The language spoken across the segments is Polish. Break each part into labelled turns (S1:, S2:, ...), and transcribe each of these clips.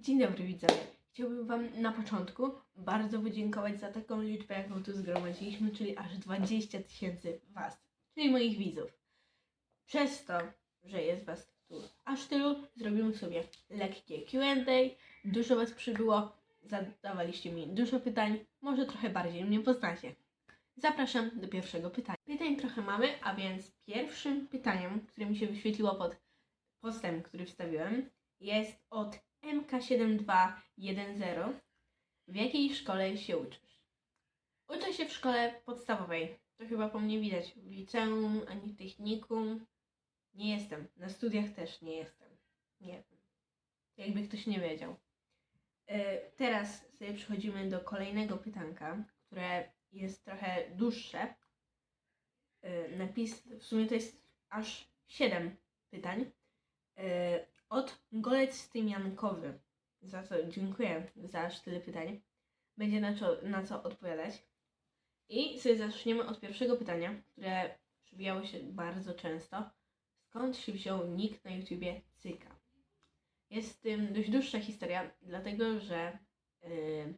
S1: Dzień dobry widzowie. Chciałbym Wam na początku bardzo podziękować za taką liczbę, jaką tu zgromadziliśmy, czyli aż 20 tysięcy Was, czyli moich widzów. Przez to, że jest Was tu aż tylu, zrobimy sobie lekkie Q&A. Dużo Was przybyło, zadawaliście mi dużo pytań, może trochę bardziej mnie poznacie. Zapraszam do pierwszego pytania. Pytań trochę mamy, a więc pierwszym pytaniem, które mi się wyświetliło pod postem, który wstawiłem, jest od MK7210. W jakiej szkole się uczysz? Uczę się w szkole podstawowej. To chyba po mnie widać. W liceum ani technikum. Nie jestem. Na studiach też nie jestem. Nie wiem. Jakby ktoś nie wiedział. E, Teraz sobie przechodzimy do kolejnego pytanka, które jest trochę dłuższe. E, Napis, w sumie to jest aż 7 pytań. Od Golec Tymiankowy. Za co dziękuję za aż tyle pytań. Będzie na co, na co odpowiadać. I sobie zaczniemy od pierwszego pytania, które przewijało się bardzo często. Skąd się wziął nick na YouTubie Cyka? Jest w tym dość dłuższa historia, dlatego że yy,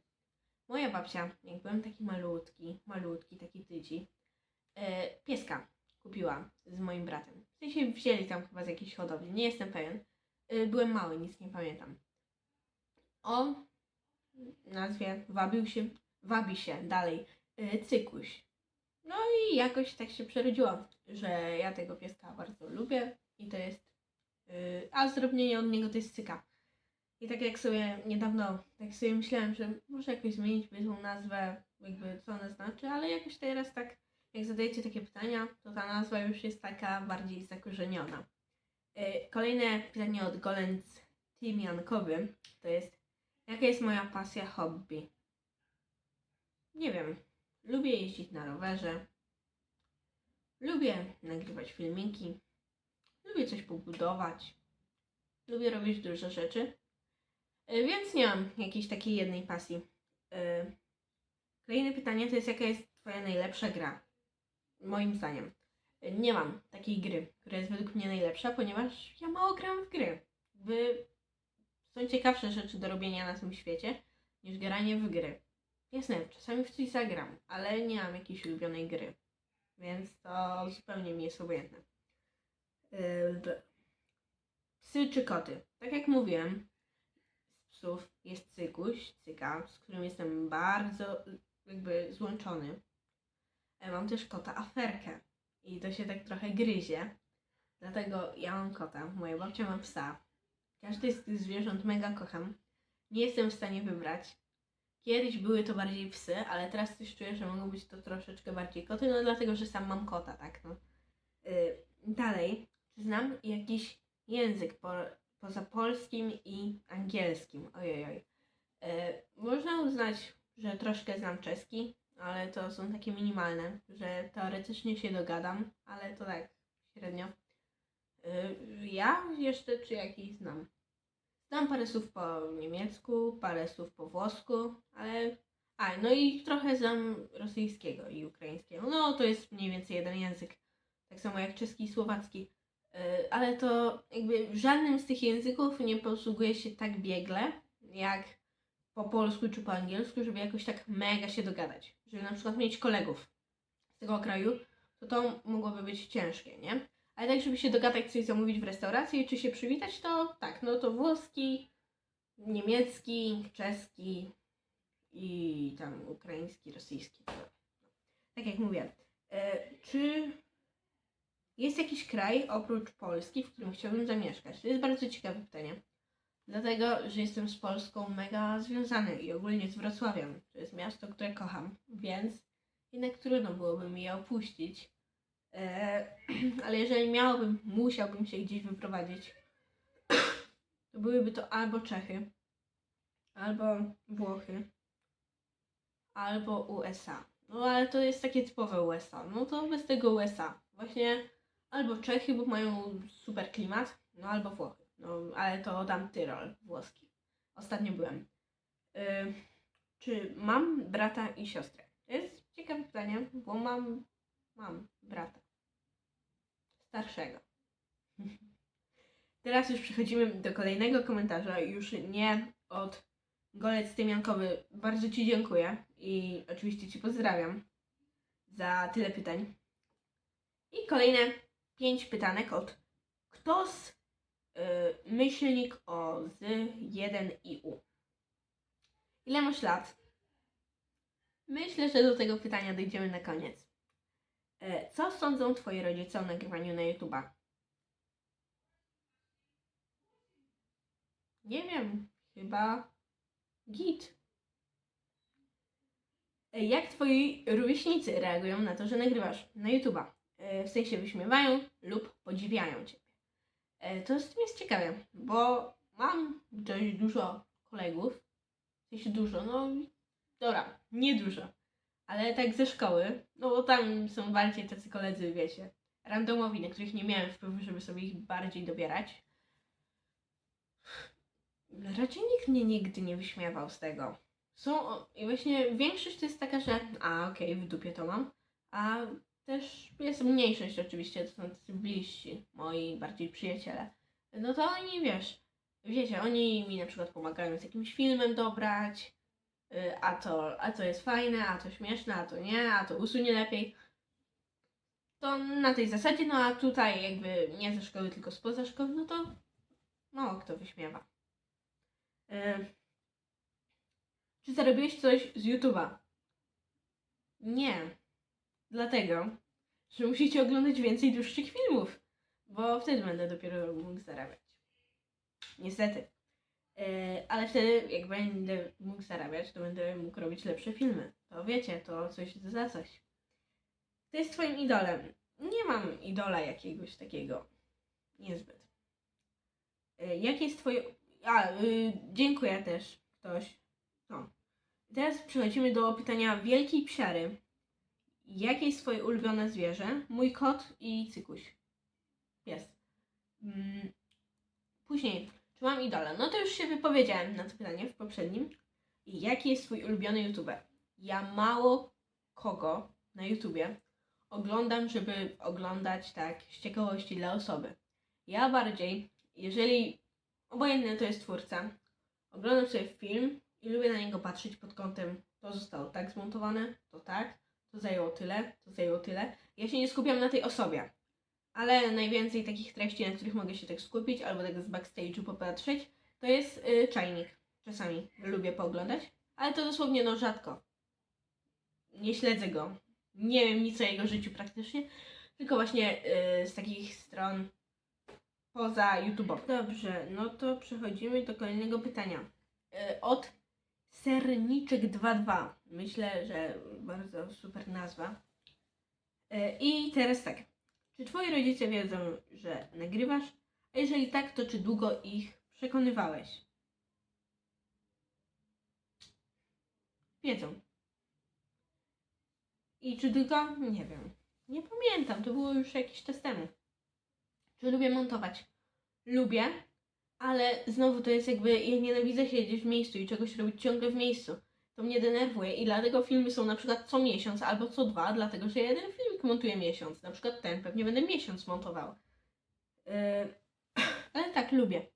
S1: moja babcia, jak byłem taki malutki, malutki, taki tyci, yy, pieska kupiła z moim bratem. W sensie wzięli tam chyba z jakiejś hodowli, nie jestem pewien. Yy, byłem mały, nic nie pamiętam. O nazwie wabił się, wabi się dalej yy, Cykuś. No i jakoś tak się przerodziło, że ja tego pieska bardzo lubię i to jest, yy, a zrobienie od niego to jest Cyka. I tak jak sobie niedawno, tak sobie myślałem, że może jakoś zmienić by tą nazwę, jakby co ona znaczy, ale jakoś teraz tak, jak zadajecie takie pytania, to ta nazwa już jest taka bardziej zakorzeniona. Yy, Kolejne pytanie od Golec Tymiankowy to jest, jaka jest moja pasja, hobby? Nie wiem. Lubię jeździć na rowerze. Lubię nagrywać filmiki. Lubię coś pobudować. Lubię robić dużo rzeczy. E, Więc nie mam jakiejś takiej jednej pasji. E, Kolejne pytanie to jest jaka jest Twoja najlepsza gra? Moim zdaniem. Nie mam takiej gry, która jest według mnie najlepsza, ponieważ ja mało gram w gry. Są ciekawsze rzeczy do robienia na tym świecie niż granie w gry. Jasne, czasami w coś zagram, ale nie mam jakiejś ulubionej gry. Więc to zupełnie mi jest obojętne. Yy, Psy czy koty? Tak jak mówiłem, z psów jest cykuś, cyka, z którym jestem bardzo jakby złączony. E, Mam też kota aferkę i to się tak trochę gryzie. Dlatego ja mam kota, moja babcia ma psa. Każdy z tych zwierząt mega kocham. Nie jestem w stanie wybrać. Kiedyś były to bardziej psy, ale teraz też czuję, że mogą być to troszeczkę bardziej koty, no dlatego, że sam mam kota, tak no. Yy, dalej, czy znam jakiś język po, poza polskim i angielskim? Ojojoj. Yy, można uznać, że troszkę znam czeski, ale to są takie minimalne, że teoretycznie się dogadam, ale to tak średnio. Yy, ja jeszcze czy jakiś znam? Znam parę słów po niemiecku, parę słów po włosku, ale. A, no i trochę znam rosyjskiego i ukraińskiego. No to jest mniej więcej jeden język. Tak samo jak czeski i słowacki. Yy, ale to jakby w żadnym z tych języków nie posługuje się tak biegle, jak po polsku czy po angielsku, żeby jakoś tak mega się dogadać. Żeby na przykład mieć kolegów z tego kraju, to to mogłoby być ciężkie, nie? Ale tak, żeby się dogadać, coś zamówić w restauracji, czy się przywitać, to tak, no to włoski, niemiecki, czeski i tam ukraiński, rosyjski. Tak jak mówię. E, czy jest jakiś kraj oprócz Polski, w którym chciałbym zamieszkać? To jest bardzo ciekawe pytanie. Dlatego, że jestem z Polską mega związany i ogólnie z Wrocławiem. To jest miasto, które kocham, więc jednak trudno byłoby mi je opuścić. E, ale jeżeli miałbym, musiałbym się gdzieś wyprowadzić, to byłyby to albo Czechy, albo Włochy, albo USA. No ale to jest takie typowe USA. No to bez tego USA. Właśnie albo Czechy, bo mają super klimat, no albo Włochy. No ale to dam Tyrol włoski. Ostatnio byłem. Y, czy mam brata i siostrę? To jest ciekawe pytanie, bo mam, mam brata starszego. Teraz już przechodzimy do kolejnego komentarza, już nie od Golec Tymiankowy. Bardzo Ci dziękuję i oczywiście Ci pozdrawiam za tyle pytań. I kolejne pięć pytanek od kto z y, myślnik o z 1 i u. Ile masz lat? Myślę, że do tego pytania dojdziemy na koniec. E, Co sądzą Twoi rodzice o nagrywaniu na YouTube'a? Nie wiem, chyba git. E, Jak Twoi rówieśnicy reagują na to, że nagrywasz na YouTube'a? W sensie wyśmiewają lub podziwiają Ciebie. E, To z tym jest ciekawe, bo mam dość dużo kolegów. Sensie dużo, no dobra, nie dużo. Ale tak ze szkoły, no bo tam są bardziej tacy koledzy, wiecie, randomowi, na których nie miałem wpływu, żeby sobie ich bardziej dobierać. Raczej nikt mnie nigdy nie wyśmiewał z tego. Są, i właśnie większość to jest taka, że a okej, w dupie to mam, a też jest mniejszość oczywiście, to są tacy bliżsi, moi bardziej przyjaciele. No to oni, wiesz, wiecie, oni mi na przykład pomagają z jakimś filmem dobrać, y, a to, a to jest fajne, a to śmieszne, a to nie, a to usunie lepiej. To na tej zasadzie, no a tutaj jakby nie ze szkoły, tylko spoza szkoły, no to mało kto wyśmiewa. Y, Czy zarobiłeś coś z YouTube'a? Nie. Dlatego, że musicie oglądać więcej dłuższych filmów, bo wtedy będę dopiero mógł zarabiać. Niestety. E, ale wtedy, jak będę mógł zarabiać, to będę mógł robić lepsze filmy. To wiecie, to coś za coś. To jest twoim idolem. Nie mam idola jakiegoś takiego. Niezbyt. E, jakie jest twoje... A, y, dziękuję też ktoś. No. Teraz przechodzimy do pytania Wielkiej Psiary. Jakie jest twoje ulubione zwierzę? Mój kot i cykuś. Jest. Mm. Później, czy mam idola? No to już się wypowiedziałem na to pytanie w poprzednim. Jaki jest twój ulubiony youtuber? Ja mało kogo na YouTubie oglądam, żeby oglądać tak z ciekawości dla osoby. Ja bardziej, jeżeli obojętny to jest twórca, oglądam sobie film i lubię na niego patrzeć pod kątem to zostało tak zmontowane, to tak, to zajęło tyle, to zajęło tyle. Ja się nie skupiam na tej osobie, ale najwięcej takich treści, na których mogę się tak skupić albo tak z backstage'u popatrzeć, to jest y, czajnik. Czasami lubię pooglądać, ale to dosłownie no rzadko. Nie śledzę go. Nie wiem nic o jego życiu praktycznie, tylko właśnie y, z takich stron poza YouTube. Dobrze, no to przechodzimy do kolejnego pytania. Y, od Serniczek22. Myślę, że bardzo super nazwa. Y, I teraz tak. Czy twoi rodzice wiedzą, że nagrywasz? A jeżeli tak, to czy długo ich przekonywałeś? Wiedzą. I czy tylko? Nie wiem. Nie pamiętam, to było już jakiś czas temu. Czy lubię montować? Lubię, ale znowu to jest jakby, ja nienawidzę siedzieć w miejscu i czegoś robić ciągle w miejscu. To mnie denerwuje i dlatego filmy są na przykład co miesiąc albo co dwa, dlatego że jeden filmik montuję miesiąc. Na przykład ten, pewnie będę miesiąc montował. Yy, ale tak, lubię.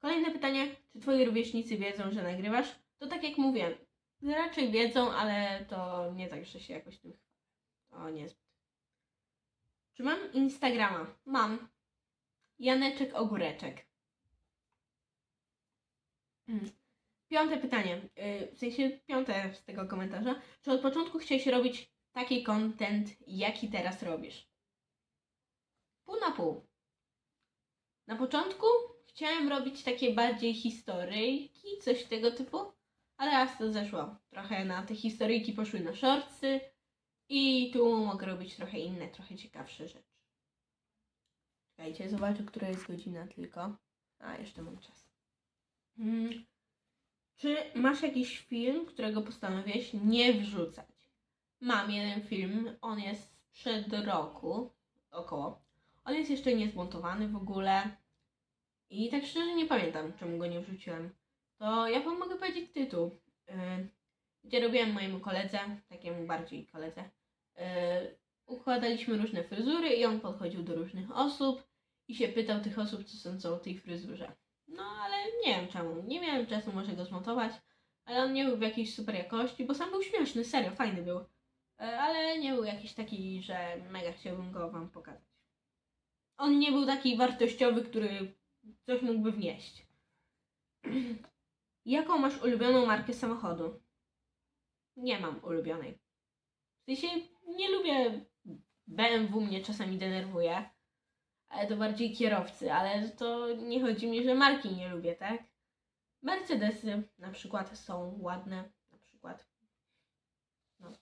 S1: Kolejne pytanie, czy twoi rówieśnicy wiedzą, że nagrywasz? To tak jak mówię, raczej wiedzą, ale to nie tak, że się jakoś tym chwalę. To niezbyt. Czy mam Instagrama? Mam. Janeczek Ogóreczek. Mm. Piąte pytanie, yy, w sensie piąte z tego komentarza. Czy od początku chciałeś robić taki content, jaki teraz robisz? Pół na pół. Na początku chciałem robić takie bardziej historyjki, coś tego typu, ale raz to zeszło. Trochę na te historyjki poszły na shortsy i tu mogę robić trochę inne, trochę ciekawsze rzeczy. Czekajcie, zobaczę, która jest godzina tylko. A, jeszcze mam czas. Hmm. Czy masz jakiś film, którego postanowiłeś nie wrzucać? Mam jeden film, on jest sprzed roku, około. On jest jeszcze niezmontowany w ogóle. I tak szczerze nie pamiętam, czemu go nie wrzuciłem. To ja wam mogę powiedzieć tytuł. Yy, gdzie robiłem mojemu koledze, takiemu bardziej koledze, yy, układaliśmy różne fryzury i on podchodził do różnych osób i się pytał tych osób, co sądzą o tej fryzurze. No ale nie wiem czemu. Nie miałem czasu może go zmontować, ale on nie był w jakiejś super jakości, bo sam był śmieszny, serio, fajny był. E, Ale nie był jakiś taki, że mega chciałbym go wam pokazać. On nie był taki wartościowy, który coś mógłby wnieść. Jaką masz ulubioną markę samochodu? Nie mam ulubionej. W sensie nie lubię BMW, mnie czasami denerwuje, ale to bardziej kierowcy, ale to nie chodzi mi, że marki nie lubię, tak? Mercedesy na przykład są ładne, na przykład. No.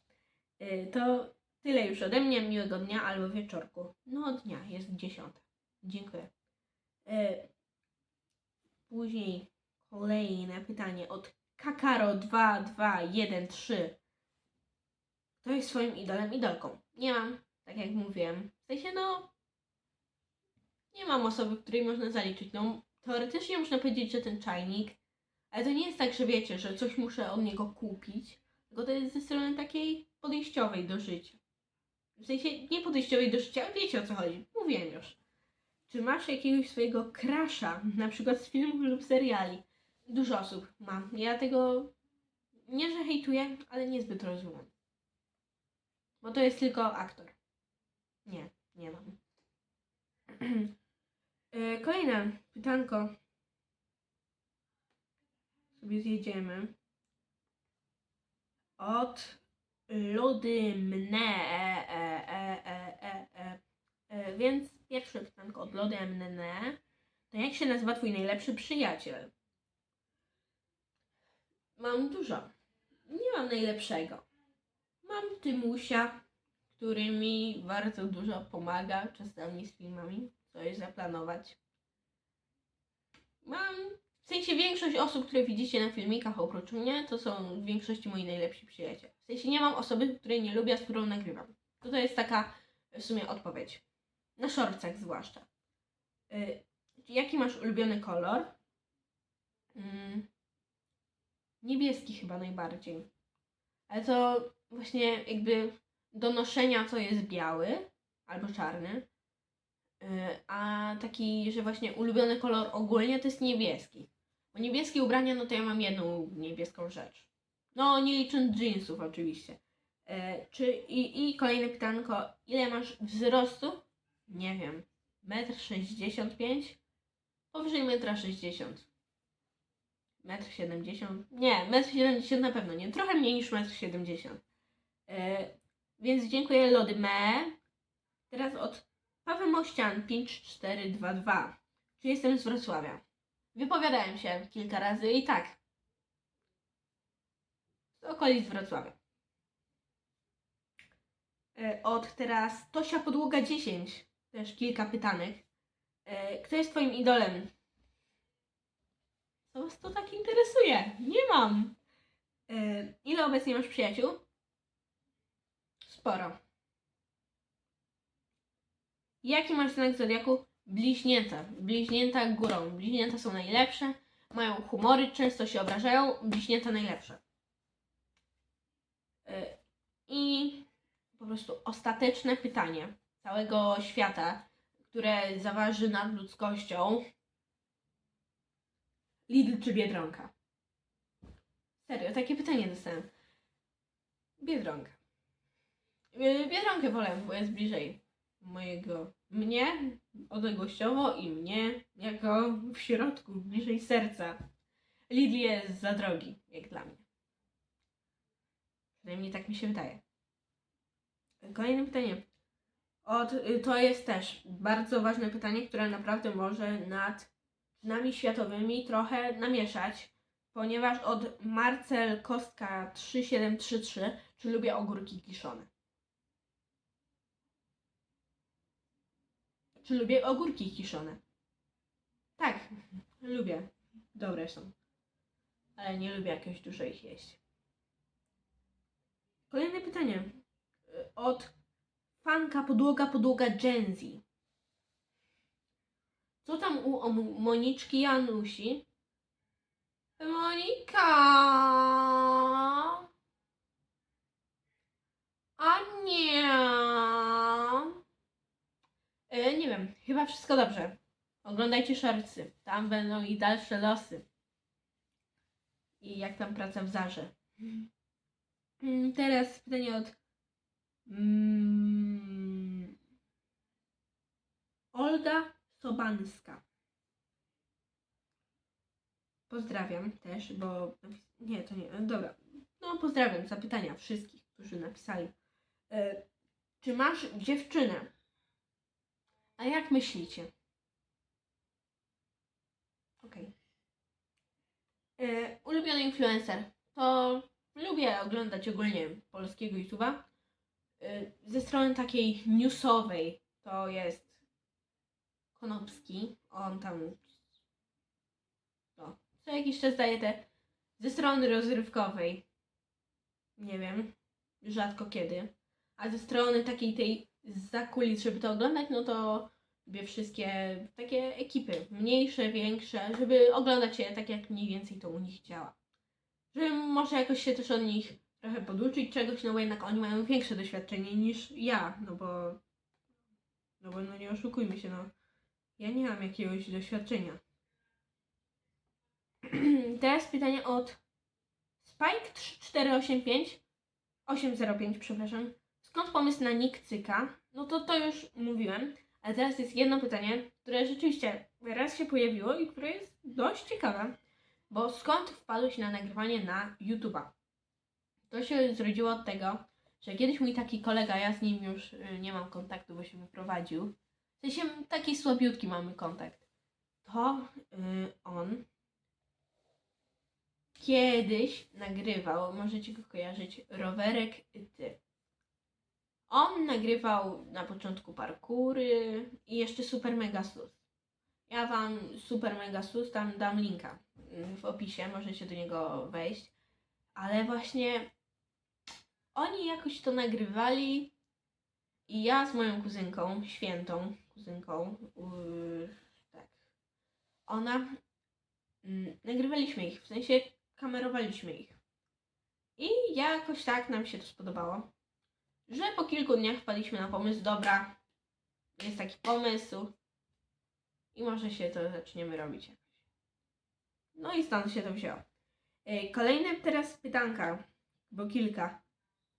S1: Y, To tyle już ode mnie, miłego dnia albo wieczorku. No dnia, jest dziesiąta. Dziękuję. Y, Później kolejne pytanie od Kakaro2213. Kto jest swoim idolem, idolką? Nie mam, tak jak mówiłem. W sensie, no, nie mam osoby, której można zaliczyć. No, teoretycznie można powiedzieć, że ten czajnik, ale to nie jest tak, że wiecie, że coś muszę od niego kupić, tylko to jest ze strony takiej podejściowej do życia. W sensie, nie podejściowej do życia, ale wiecie o co chodzi. Mówiłem już. Czy masz jakiegoś swojego crusha, na przykład z filmów lub seriali? Dużo osób ma. Ja tego nie, że hejtuję, ale niezbyt rozumiem. Bo to jest tylko aktor. Nie, nie mam. E, Kolejne pytanko. Sobie zjedziemy. Od. E, e, e, e, e, e. E, więc pierwsze pytanko od lody mnie. To jak się nazywa twój najlepszy przyjaciel? Mam dużo. Nie mam najlepszego. Mam Tymusia, który mi bardzo dużo pomaga czasami z filmami, coś zaplanować. Mam, w sensie większość osób, które widzicie na filmikach oprócz mnie, to są w większości moi najlepsi przyjaciele. W sensie nie mam osoby, której nie lubię, z którą nagrywam. To to jest taka w sumie odpowiedź. Na szorcach zwłaszcza. Y, jaki masz ulubiony kolor? Mm, niebieski chyba najbardziej. Ale to właśnie jakby do noszenia to jest biały albo czarny. A taki, że właśnie ulubiony kolor ogólnie to jest niebieski. Bo niebieskie ubrania, no to ja mam jedną niebieską rzecz. No, nie licząc jeansów oczywiście. Yy, Czy i, i kolejne pytanko, ile masz wzrostu? Nie wiem. 1,65 m? Powyżej 1,60 m. 1,70 m? Nie, 1,70 m na pewno nie. Trochę mniej niż 1,70 m. E, więc dziękuję Lody Me. Teraz od Paweł Mościan 5422. Czy jestem z Wrocławia? Wypowiadałem się kilka razy i tak. Z okolic Wrocławia. E, od teraz Tosia Podłoga 10. Też kilka pytanek. E, kto jest twoim idolem? Co was to tak interesuje? Nie mam. E, ile obecnie masz przyjaciół? Sporo. Jaki masz znak zodiaku? Bliźnięta. Bliźnięta górą. Bliźnięta są najlepsze. Mają humory, często się obrażają. Bliźnięta najlepsze. Y, I po prostu ostateczne pytanie całego świata, które zaważy nad ludzkością. Lidl czy Biedronka? Serio, takie pytanie dostałem. Biedronka. Yy, Biedronkę wolę, bo jest bliżej mojego mnie odległościowo i mnie jako w środku, bliżej serca. Lidl jest za drogi, jak dla mnie. Przynajmniej tak mi się wydaje. Kolejne pytanie. Od, y, to jest też bardzo ważne pytanie, które naprawdę może nad nami światowymi trochę namieszać, ponieważ od Marcel Kostka 3733 czy lubię ogórki kiszone? Czy lubię ogórki kiszone? Tak, lubię. Dobre są. Ale nie lubię jakiegoś dużo ich jeść. Kolejne pytanie. Od fanka podłoga podłoga Gen Z. Co tam u Moniczki Janusi? Monika! E, nie wiem, chyba wszystko dobrze. Oglądajcie shortsy. Tam będą i dalsze losy. I jak tam praca w Zarze. Mm, Teraz pytanie od mm, Olga Sobanska. Pozdrawiam też, bo nie, to nie, dobra. No pozdrawiam za pytania wszystkich, którzy napisali. E, czy masz dziewczynę? A jak myślicie? Okej. E, Ulubiony influencer. To lubię oglądać ogólnie polskiego YouTube'a. E, Ze strony takiej newsowej to jest Konopski. On tam no, co jakiś czas daje te ze strony rozrywkowej. Nie wiem, rzadko kiedy. A ze strony takiej tej za kulis, żeby to oglądać, no to wszystkie takie ekipy, mniejsze, większe, żeby oglądać je tak jak mniej więcej to u nich działa. Żeby może jakoś się też od nich trochę poduczyć czegoś, no bo jednak oni mają większe doświadczenie niż ja, no bo no bo no nie oszukujmy się, no ja nie mam jakiegoś doświadczenia. Teraz pytanie od Spike 3485 805, przepraszam. Skąd pomysł na nick Cyka? No to to już mówiłem, ale teraz jest jedno pytanie, które rzeczywiście raz się pojawiło i które jest dość ciekawe. Bo skąd wpadłeś na nagrywanie na YouTube'a? To się zrodziło od tego, że kiedyś mój taki kolega, ja z nim już y, nie mam kontaktu, bo się wyprowadził. W sensie taki słabiutki mamy kontakt. To y, on kiedyś nagrywał, możecie go kojarzyć, rowerek ty. On nagrywał na początku parkury i jeszcze Super Mega Sus. Ja wam Super Mega Sus tam dam linka w opisie, możecie do niego wejść. Ale właśnie oni jakoś to nagrywali i ja z moją kuzynką, świętą kuzynką, yy, tak, ona, mm, nagrywaliśmy ich, w sensie kamerowaliśmy ich. I jakoś tak nam się to spodobało, że po kilku dniach wpadliśmy na pomysł, dobra, jest taki pomysł i może się to zaczniemy robić. No i stąd się to wzięło. Ej, Kolejne teraz pytanka, bo kilka,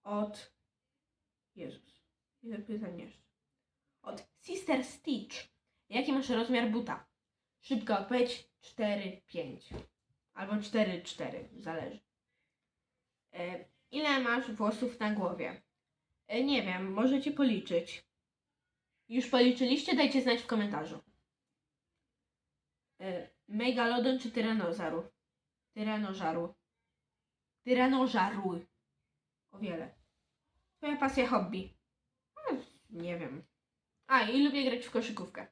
S1: od... Jezus, ile pytań jeszcze? Od Sister Stitch. Jaki masz rozmiar buta? Szybka odpowiedź 4-5. Albo 4-4, zależy. E, ile masz włosów na głowie? E, nie wiem, możecie policzyć. Już policzyliście? Dajcie znać w komentarzu. E, Megalodon czy tyranozaru? Tyranożaru. Tyranożaru. O wiele. Twoja pasja hobby? E, nie wiem. A, i lubię grać w koszykówkę.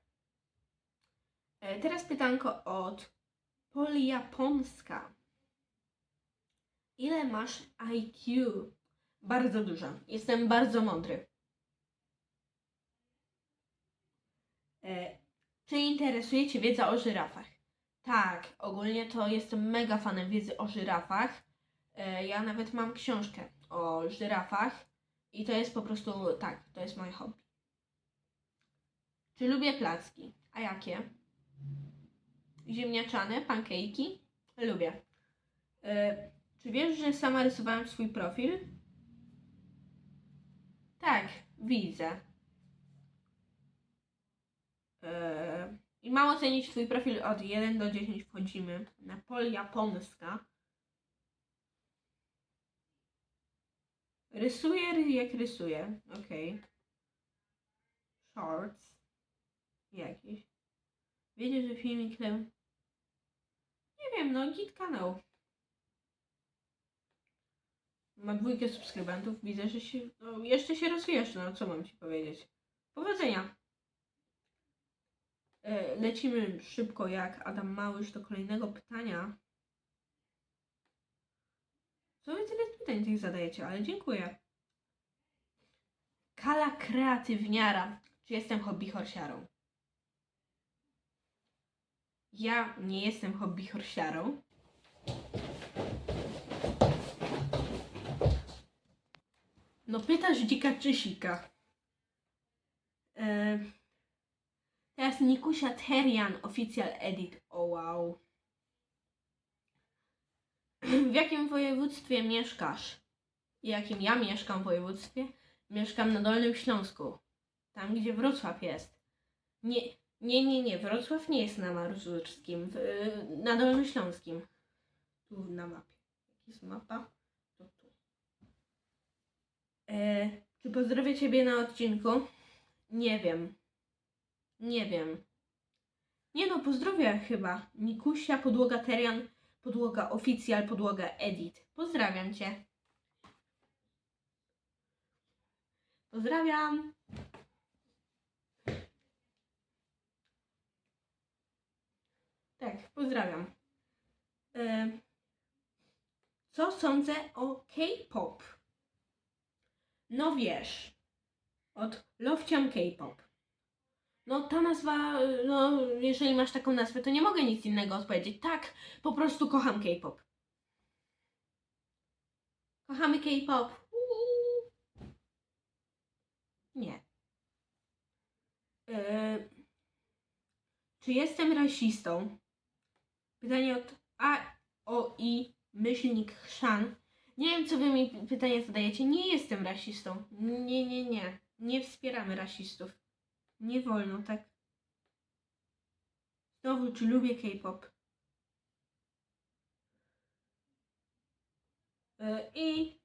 S1: Teraz pytanko od Polijaponska. Ile masz IQ? Bardzo dużo. Jestem bardzo mądry. E, czy interesuje Cię wiedza o żyrafach? Tak, ogólnie to jestem mega fanem wiedzy o żyrafach. E, ja nawet mam książkę o żyrafach i to jest po prostu, tak, to jest moje hobby. Czy lubię placki? A jakie? Ziemniaczane, pancake'i? Lubię. E, czy wiesz, że sama rysowałem swój profil? Tak, widzę. E, I mam ocenić twój profil od 1 do 10. Wchodzimy na pol japońska. Rysuję ry- jak rysuję. Okej. Shorts. Jakiś. Wiecie, że filmik ten... Nie wiem, no git kanał. Ma dwójkę subskrybentów. Widzę, że się... No, jeszcze się rozwijasz, no co mam ci powiedzieć. Powodzenia. E, Lecimy szybko jak Adam Małysz do kolejnego pytania. Co wy tyle pytań tych zadajecie, ale dziękuję. Kala kreatywniara. Czy jestem hobby horsiarą? Ja nie jestem hobby No pytasz dzika czy sika. E, teraz Nikusia Terian Official Edit. O wow. W jakim województwie mieszkasz? W jakim ja mieszkam województwie? Mieszkam na Dolnym Śląsku. Tam, gdzie Wrocław jest. Nie, nie, nie, nie. Wrocław nie jest na Mazurskim. W, na Dolnośląskim. Tu na mapie. Jak jest mapa? E, czy pozdrowię Ciebie na odcinku? Nie wiem. Nie wiem. Nie no, pozdrowię chyba. Nikusia, podłoga Terian, podłoga oficjal, podłoga edit. Pozdrawiam Cię. Pozdrawiam. Tak, pozdrawiam. E, co sądzę o K-pop? No wiesz, od Lowciam K-pop. No ta nazwa, no jeżeli masz taką nazwę, to nie mogę nic innego odpowiedzieć. Tak, po prostu kocham K-pop. Kochamy K-pop. Nie. Yy, czy jestem rasistą? Pytanie od A, O, I, myślnik chrzan. Nie wiem, co wy mi pytanie zadajecie. Nie jestem rasistą. Nie, nie, nie. Nie wspieramy rasistów. Nie wolno, tak. Znowu, czy lubię K-pop? Yy, I...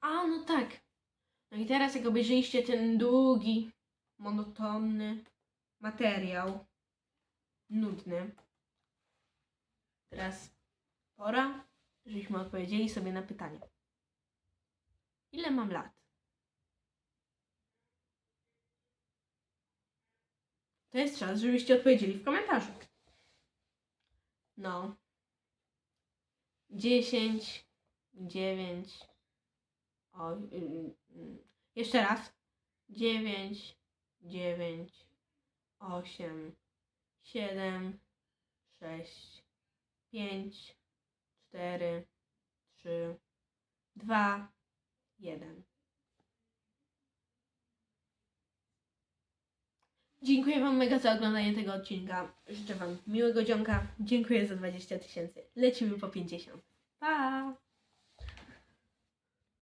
S1: A, no tak. No i teraz, jak obejrzeliście ten długi, monotonny materiał, nudny, teraz pora, żebyśmy odpowiedzieli sobie na pytanie. Ile mam lat? To jest czas, żebyście odpowiedzieli w komentarzu. No. 10, 9, o, y, y, y. jeszcze raz. 9, 9, 8, 7, 6, 5, 4, 3, 2, 1. Dziękuję Wam mega za oglądanie tego odcinka. Życzę Wam miłego dzionka. Dziękuję za 20 tysięcy. Lecimy po 50. Pa!